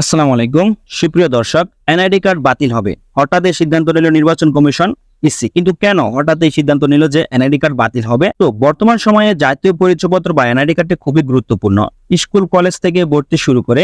আসসালামু আলাইকুম। সুপ্রিয় দর্শক, এনআইডি কার্ড বাতিল হবে। হঠাৎ এই সিদ্ধান্ত নিল নির্বাচন কমিশন, ইসি। কিন্তু কেন হঠাৎ এই সিদ্ধান্ত নিল যে এনআইডি কার্ড বাতিল হবে? তো বর্তমান সময়ে জাতীয় পরিচয়পত্র বা এনআইডি কার্ডটি খুবই গুরুত্বপূর্ণ। স্কুল, কলেজ থেকে ভর্তি শুরু করে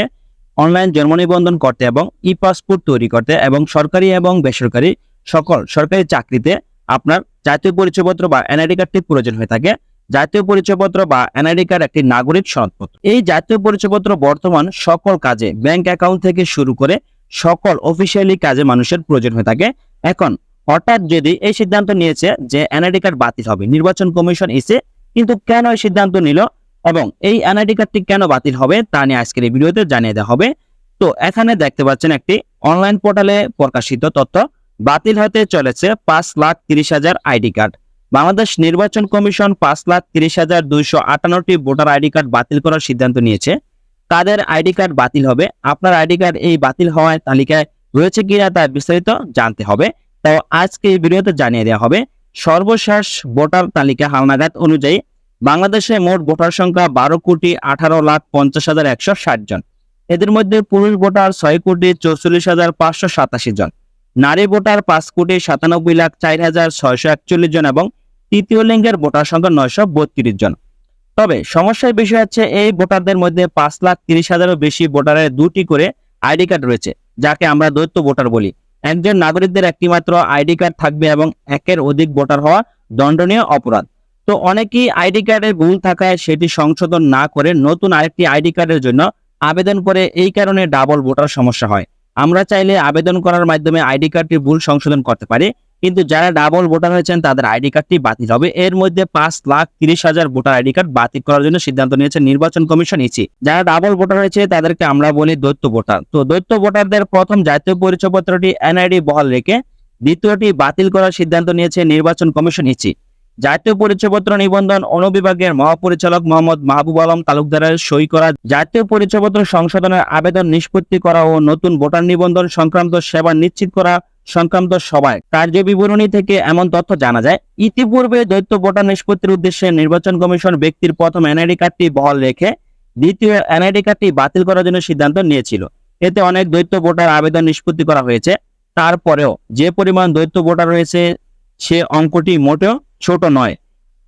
অনলাইন জন্ম নিবন্ধন করতে এবং ই পাসপোর্ট তৈরি করতে এবং সরকারি এবং বেসরকারি সকল সরকারি চাকরিতে আপনার জাতীয় পরিচয়পত্র বা এনআইডি কার্ডটি প্রয়োজন হয়ে থাকে। জাতীয় পরিচয়পত্র বা এনআইডি কার্ড একটি নাগরিক সনদপত্র। এই জাতীয় পরিচয়পত্র বর্তমান সকল কাজে ব্যাংক অ্যাকাউন্ট থেকে শুরু করে সকল অফিসিয়ালি কাজে মানুষের প্রয়োজন হয়ে থাকে। এখন, হঠাৎ যদি এই সিদ্ধান্ত নিয়েছে যে এনআইডি কার্ড বাতিল হবে, নির্বাচন কমিশন এসে কিন্তু কেন এই সিদ্ধান্ত নিল এবং এই এনআইডি কার্ডটি কেন বাতিল হবে তা নিয়ে আজকের এই ভিডিওতে জানিয়ে দেওয়া হবে। তো এখানে দেখতে পাচ্ছেন একটি অনলাইন পোর্টালে প্রকাশিত তথ্য, বাতিল হতে চলেছে পাঁচ লাখ তিরিশ হাজার আইডি কার্ড বাংলাদেশ নির্বাচন কমিশন পাঁচ লাখ তিরিশ হাজার দুইশো আটান্নটি ভোটার আইডি কার্ড বাতিল করার সিদ্ধান্ত নিয়েছে। কাদের আইডি কার্ড বাতিল হবে? আপনার আইডি কার্ড এই বাতিল হওয়ার তালিকায় রয়েছে কিনা তা বিস্তারিত জানতে হবে। তো আজকে এই ভিডিওতে জানিয়ে দেওয়া হবে। সর্বশেষ ভোটার তালিকা হালনাগাদ অনুযায়ী বাংলাদেশে মোট ভোটার সংখ্যা বারো কোটি আঠারো লাখ পঞ্চাশ হাজার একশো ষাট জন। এদের মধ্যে পুরুষ ভোটার ছয় কোটি চৌচল্লিশ হাজার পাঁচশো সাতাশি জন। নারী ভোটার পাঁচ কোটি সাতানব্বই লাখ চার হাজার ছয়শো একচল্লিশ জন এবং তৃতীয় লিঙ্গের ভোটার সংখ্যা নয়শো বত্রিশ জন। তবে সমস্যার বিষয় হচ্ছে এই ভোটারদের মধ্যে পাঁচ লাখ তিরিশ হাজারও বেশি ভোটারের দুটি করে আইডি কার্ড রয়েছে, যাকে আমরা দ্বৈত ভোটার বলি। একজন নাগরিকদের একটি মাত্র আইডি কার্ড থাকবে এবং একের অধিক ভোটার হওয়া দণ্ডনীয় অপরাধ। তো অনেকেই আইডি কার্ডের ভুল থাকায় সেটি সংশোধন না করে নতুন আরেকটি আইডি কার্ডের জন্য আবেদন করে এই কারণে ডাবল ভোটার সমস্যা হয়। আমরা চাইলে আবেদন করার মাধ্যমে আইডি কার্ডটি ভুল সংশোধন করতে পারি কিন্তু যারা ডাবল ভোটার হয়েছেন, তাদের আইডি কার্ডটি বাতিল হবে। এর মধ্যে পাঁচ লাখ তিরিশ হাজার ভোটার আইডি কার্ড বাতিল করার জন্য সিদ্ধান্ত নিয়েছে নির্বাচন কমিশন ইসি। যারা ডাবল ভোটার হয়েছে, তাদেরকে আমরা বলি দৈত্য ভোটার তো দৈত্য ভোটারদের প্রথম জাতীয় পরিচয়পত্রটি এনআইডি বহাল রেখে দ্বিতীয়টি বাতিল করার সিদ্ধান্ত নিয়েছে নির্বাচন কমিশন ইসি। জাতীয় পরিচয়পত্র নিবন্ধন অনুবিভাগের মহাপরিচালক মোহাম্মদ মাহবুব আলম তালুকদারের সই করা, জাতীয় পরিচয়পত্র সংশোধনের আবেদন নিষ্পত্তি করা ও নতুন ভোটার নিবন্ধন সংক্রান্ত সেবা নিশ্চিত করা সংক্রান্ত সভায় কার্য বিবরণী থেকে এমন তথ্য জানা যায়, ইতিপূর্বে দ্বৈত ভোটার নিষ্পত্তির উদ্দেশ্যে নির্বাচন কমিশন ব্যক্তির প্রথম এনআইডি কার্ডটি বহাল রেখে দ্বিতীয় এনআইডি কার্ডটি বাতিল করার জন্য সিদ্ধান্ত নিয়েছিল। এতে অনেক দ্বৈত ভোটার আবেদন নিষ্পত্তি করা হয়েছে। তারপরেও যে পরিমাণ দ্বৈত ভোটার রয়েছে, সে অঙ্কটি মোটেও ছোট নয়।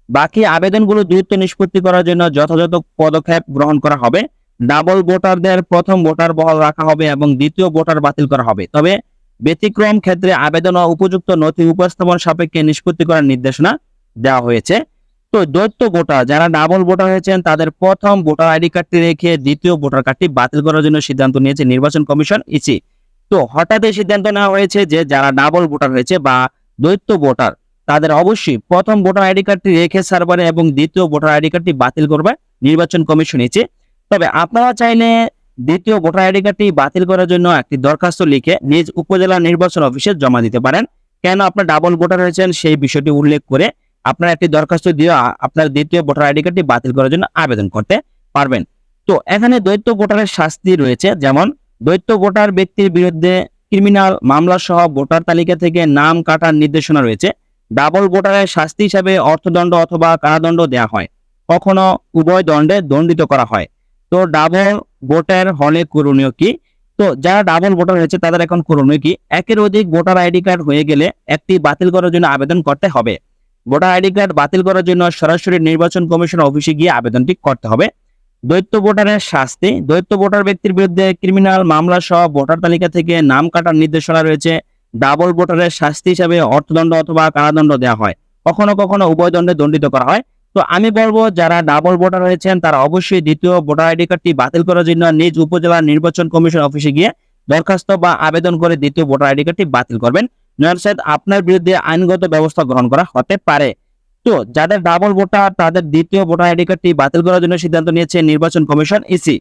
বাকি আবেদনগুলো দ্রুত নিষ্পত্তি করার জন্য যথাযথ পদক্ষেপ গ্রহণ করা হবে। ডাবল ভোটারদের প্রথম ভোটার বহাল রাখা হবে এবং দ্বিতীয় ভোটার বাতিল করা হবে। তবে ব্যতিক্রম ক্ষেত্রে আবেদন ও উপযুক্ত নথি উপস্থাপন সাপেক্ষে নিষ্পত্তি করার নির্দেশনা দেওয়া হয়েছে। তো দৈত্য ভোটার যারা ডাবল ভোটার হয়েছেন, তাদের প্রথম ভোটার আইডি কার্ডটি রেখে দ্বিতীয় ভোটার কার্ডটি বাতিল করার জন্য সিদ্ধান্ত নিয়েছে নির্বাচন কমিশন ইসি। তো হঠাৎ এই সিদ্ধান্ত নেওয়া হয়েছে যে যারা ডাবল ভোটার হয়েছে বা দ্বৈত ভোটার, তাদের অবশ্যই প্রথম ভোটার আইডি কার্ডটি রেখে সার্ভারে এবং দ্বিতীয় ভোটার আইডি কার্ডটি বাতিল করবে নির্বাচন কমিশন ইসি। তবে আপনারা চাইলে দ্বিতীয় ভোটার আইডি কার্ডটি বাতিল করার জন্য একটি দরখাস্ত লিখে নিজ উপজেলা নির্বাচন অফিসে জমা দিতে পারেন। কেন আপনার ডাবল ভোটার হয়েছেন সেই বিষয়টি উল্লেখ করে আপনার একটি দরখাস্ত দিয়ে আপনার দ্বিতীয় ভোটার আইডি কার্ডটি বাতিল করার জন্য আবেদন করতে পারবেন। তো এখানে দ্বৈত ভোটারের শাস্তি রয়েছে, যেমন দ্বৈত ভোটার ব্যক্তির বিরুদ্ধে ক্রিমিনাল মামলা সহ ভোটার তালিকা থেকে নাম কাটার নির্দেশনা রয়েছে। ডাবল ভোটারের শাস্তি হিসাবে অর্থদণ্ড অথবা কারাদণ্ড দেওয়া হয়। কখনো উভয় দণ্ডে দণ্ডিত করা হয়। তো ডাবল ভোটার হলে করণীয় কি? তো যারা ডাবল ভোটার হয়েছে, তাদের এখন করণীয় কি? একের অধিক ভোটার আইডি কার্ড হয়ে গেলে একটি বাতিল করার জন্য আবেদন করতে হবে। ভোটার আইডি কার্ড বাতিল করার জন্য সরাসরি নির্বাচন কমিশন অফিসে গিয়ে আবেদনটি করতে হবে। দ্বৈত ভোটারের শাস্তি। দ্বৈত ভোটার ব্যক্তির বিরুদ্ধে ক্রিমিনাল মামলা সহ ভোটার তালিকা থেকে নাম কাটার নির্দেশনা রয়েছে। ডাবল ভোটারের শাস্তি হিসাবে অর্থদণ্ড অথবা কারাদণ্ড দেওয়া হয়। কখনো কখনো উভয় দণ্ডে দণ্ডিত করা হয়। তো আমি বলব, যারা ডাবল ভোটার হয়েছেন তারা অবশ্যই দ্বিতীয় ভোটার আইডি কার্ডটি বাতিল করার জন্য নিজ উপজেলা নির্বাচন কমিশন অফিসে গিয়ে দরখাস্ত বা আবেদন করে দ্বিতীয় ভোটার আইডি কার্ডটি বাতিল করবেন। নয়ারসাদ আপনার বিরুদ্ধে আইনগত ব্যবস্থা গ্রহণ করা হতে পারে। তো যাদের ডাবল ভোটার তাদের দ্বিতীয় ভোটার আইডি কার্ডটি বাতিল করার জন্য সিদ্ধান্ত নিয়েছে নির্বাচন কমিশন ইসি